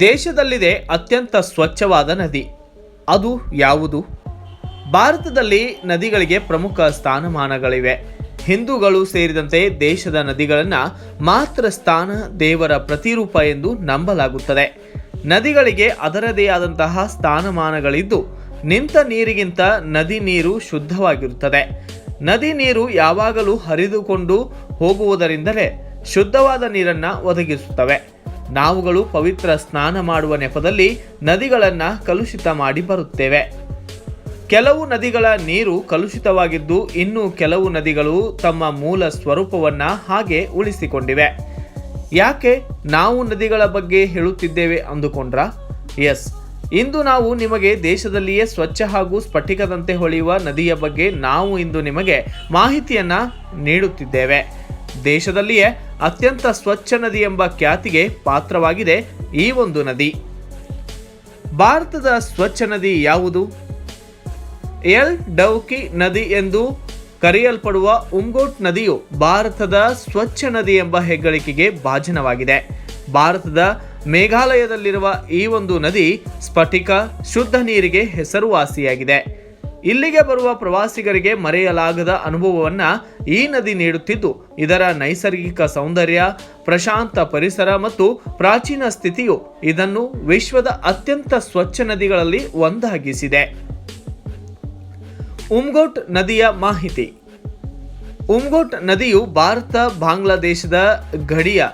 ದೇಶದಲ್ಲಿದೆ ಅತ್ಯಂತ ಸ್ವಚ್ಛವಾದ ನದಿ. ಅದು ಯಾವುದು? ಭಾರತದಲ್ಲಿ ನದಿಗಳಿಗೆ ಪ್ರಮುಖ ಸ್ಥಾನಮಾನಗಳಿವೆ. ಹಿಂದೂಗಳು ಸೇರಿದಂತೆ ದೇಶದ ನದಿಗಳನ್ನು ಮಾತ್ರ ಸ್ಥಾನ ದೇವರ ಪ್ರತಿರೂಪ ಎಂದು ನಂಬಲಾಗುತ್ತದೆ. ನದಿಗಳಿಗೆ ಅದರದೇ ಆದಂತಹ ಸ್ಥಾನಮಾನಗಳಿದ್ದು, ನಿಂತ ನೀರಿಗಿಂತ ನದಿ ನೀರು ಶುದ್ಧವಾಗಿರುತ್ತದೆ. ನದಿ ನೀರು ಯಾವಾಗಲೂ ಹರಿದುಕೊಂಡು ಹೋಗುವುದರಿಂದಲೇ ಶುದ್ಧವಾದ ನೀರನ್ನು ಒದಗಿಸುತ್ತವೆ. ನಾವುಗಳು ಪವಿತ್ರ ಸ್ನಾನ ಮಾಡುವ ನೆಪದಲ್ಲಿ ನದಿಗಳನ್ನು ಕಲುಷಿತ ಮಾಡಿ ಬರುತ್ತೇವೆ. ಕೆಲವು ನದಿಗಳ ನೀರು ಕಲುಷಿತವಾಗಿದ್ದು ಇನ್ನು ಕೆಲವು ನದಿಗಳು ತಮ್ಮ ಮೂಲ ಸ್ವರೂಪವನ್ನು ಹಾಗೆ ಉಳಿಸಿಕೊಂಡಿವೆ. ಯಾಕೆ ನಾವು ನದಿಗಳ ಬಗ್ಗೆ ಹೇಳುತ್ತಿದ್ದೇವೆ ಅಂದುಕೊಂಡ್ರ? ಎಸ್, ಇಂದು ನಾವು ನಿಮಗೆ ದೇಶದಲ್ಲಿಯೇ ಸ್ವಚ್ಛ ಹಾಗೂ ಸ್ಫಟಿಕದಂತೆ ಹೊಳೆಯುವ ನದಿಯ ಬಗ್ಗೆ ನಾವು ಇಂದು ನಿಮಗೆ ಮಾಹಿತಿಯನ್ನು ನೀಡುತ್ತಿದ್ದೇವೆ. ದೇಶದಲ್ಲಿಯೇ ಅತ್ಯಂತ ಸ್ವಚ್ಛ ನದಿ ಎಂಬ ಖ್ಯಾತಿಗೆ ಪಾತ್ರವಾಗಿದೆ ಈ ಒಂದು ನದಿ. ಭಾರತದ ಸ್ವಚ್ಛ ನದಿ ಯಾವುದು? ಎಲ್ ಡೌಕಿ ನದಿ ಎಂದು ಕರೆಯಲ್ಪಡುವ ಉಮ್ಗೋಟ್ ನದಿಯು ಭಾರತದ ಸ್ವಚ್ಛ ನದಿ ಎಂಬ ಹೆಗ್ಗಳಿಕೆಗೆ ಭಾಜನವಾಗಿದೆ. ಭಾರತದ ಮೇಘಾಲಯದಲ್ಲಿರುವ ಈ ಒಂದು ನದಿ ಸ್ಫಟಿಕ ಶುದ್ಧ ನೀರಿಗೆ ಹೆಸರುವಾಸಿಯಾಗಿದೆ. ಇಲ್ಲಿಗೆ ಬರುವ ಪ್ರವಾಸಿಗರಿಗೆ ಮರೆಯಲಾಗದ ಅನುಭವವನ್ನು ಈ ನದಿ ನೀಡುತ್ತಿದ್ದು, ಇದರ ನೈಸರ್ಗಿಕ ಸೌಂದರ್ಯ, ಪ್ರಶಾಂತ ಪರಿಸರ ಮತ್ತು ಪ್ರಾಚೀನ ಸ್ಥಿತಿಯು ಇದನ್ನು ವಿಶ್ವದ ಅತ್ಯಂತ ಸ್ವಚ್ಛ ನದಿಗಳಲ್ಲಿ ಒಂದಾಗಿಸಿದೆ. ಉಮ್ಗೋಟ್ ನದಿಯ ಮಾಹಿತಿ. ಉಮ್ಗೋಟ್ ನದಿಯು ಭಾರತ, ಬಾಂಗ್ಲಾದೇಶದ ಗಡಿಯ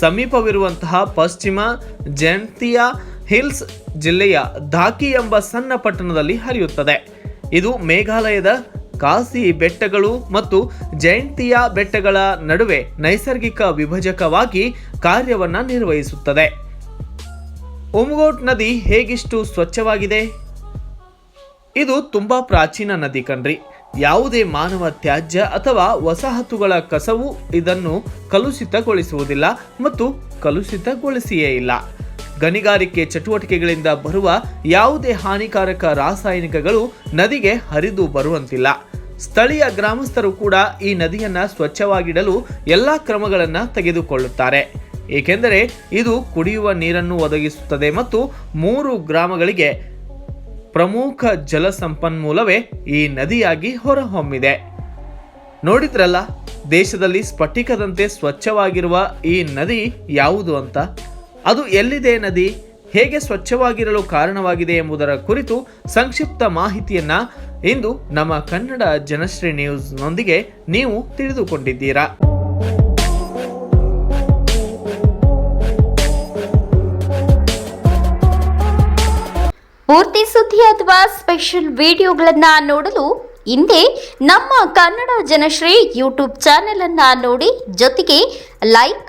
ಸಮೀಪವಿರುವಂತಹ ಪಶ್ಚಿಮ ಜೆಂತಿಯಾ ಹಿಲ್ಸ್ ಜಿಲ್ಲೆಯ ಧಾಕಿ ಎಂಬ ಸಣ್ಣ ಪಟ್ಟಣದಲ್ಲಿ ಹರಿಯುತ್ತದೆ. ಇದು ಮೇಘಾಲಯದ ಕಾಸಿ ಬೆಟ್ಟಗಳು ಮತ್ತು ಜಯಂತಿಯ ಬೆಟ್ಟಗಳ ನಡುವೆ ನೈಸರ್ಗಿಕ ವಿಭಜಕವಾಗಿ ಕಾರ್ಯವನ್ನು ನಿರ್ವಹಿಸುತ್ತದೆ. ಉಮ್ಗೋಟ್ ನದಿ ಹೇಗಿಷ್ಟು ಸ್ವಚ್ಛವಾಗಿದೆ? ಇದು ತುಂಬಾ ಪ್ರಾಚೀನ ನದಿ ಕಣ್ರಿ. ಯಾವುದೇ ಮಾನವ ತ್ಯಾಜ್ಯ ಅಥವಾ ವಸಾಹತುಗಳ ಕಸವು ಇದನ್ನು ಕಲುಷಿತಗೊಳಿಸುವುದಿಲ್ಲ ಮತ್ತು ಕಲುಷಿತಗೊಳಿಸಿಯೇ ಇಲ್ಲ. ಗಣಿಗಾರಿಕೆ ಚಟುವಟಿಕೆಗಳಿಂದ ಬರುವ ಯಾವುದೇ ಹಾನಿಕಾರಕ ರಾಸಾಯನಿಕಗಳು ನದಿಗೆ ಹರಿದು ಬರುವಂತಿಲ್ಲ. ಸ್ಥಳೀಯ ಗ್ರಾಮಸ್ಥರು ಕೂಡ ಈ ನದಿಯನ್ನು ಸ್ವಚ್ಛವಾಗಿಡಲು ಎಲ್ಲ ಕ್ರಮಗಳನ್ನು ತೆಗೆದುಕೊಳ್ಳುತ್ತಾರೆ. ಏಕೆಂದರೆ ಇದು ಕುಡಿಯುವ ನೀರನ್ನು ಒದಗಿಸುತ್ತದೆ ಮತ್ತು ಮೂರು ಗ್ರಾಮಗಳಿಗೆ ಪ್ರಮುಖ ಜಲ ಸಂಪನ್ಮೂಲವೇ ಈ ನದಿಯಾಗಿ ಹೊರಹೊಮ್ಮಿದೆ. ನೋಡಿದ್ರಲ್ಲ, ದೇಶದಲ್ಲಿ ಸ್ಫಟಿಕದಂತೆ ಸ್ವಚ್ಛವಾಗಿರುವ ಈ ನದಿ ಯಾವುದು ಅಂತ? ಅದು ಎಲ್ಲಿದೆ ನದಿ? ಹೇಗೆ ಸ್ವಚ್ಛವಾಗಿರಲು ಕಾರಣವಾಗಿದೆ ಎಂಬುದರ ಕುರಿತು ಸಂಕ್ಷಿಪ್ತ ಮಾಹಿತಿಯನ್ನ ಇಂದು ನಮ್ಮ ಕನ್ನಡ ಜನಶ್ರೀ ನ್ಯೂಸ್ನೊಂದಿಗೆ ನೀವು ತಿಳಿದುಕೊಂಡಿದ್ದೀರಾ. ಪೂರ್ತಿ ಸುದ್ದಿ ಅಥವಾ ಸ್ಪೆಷಲ್ ವಿಡಿಯೋಗಳನ್ನ ನೋಡಲು ಹಿಂದೆ ನಮ್ಮ ಕನ್ನಡ ಜನಶ್ರೀ ಯೂಟ್ಯೂಬ್ ಚಾನೆಲ್ ಅನ್ನ ನೋಡಿ ಜೊತೆಗೆ ಲೈಕ್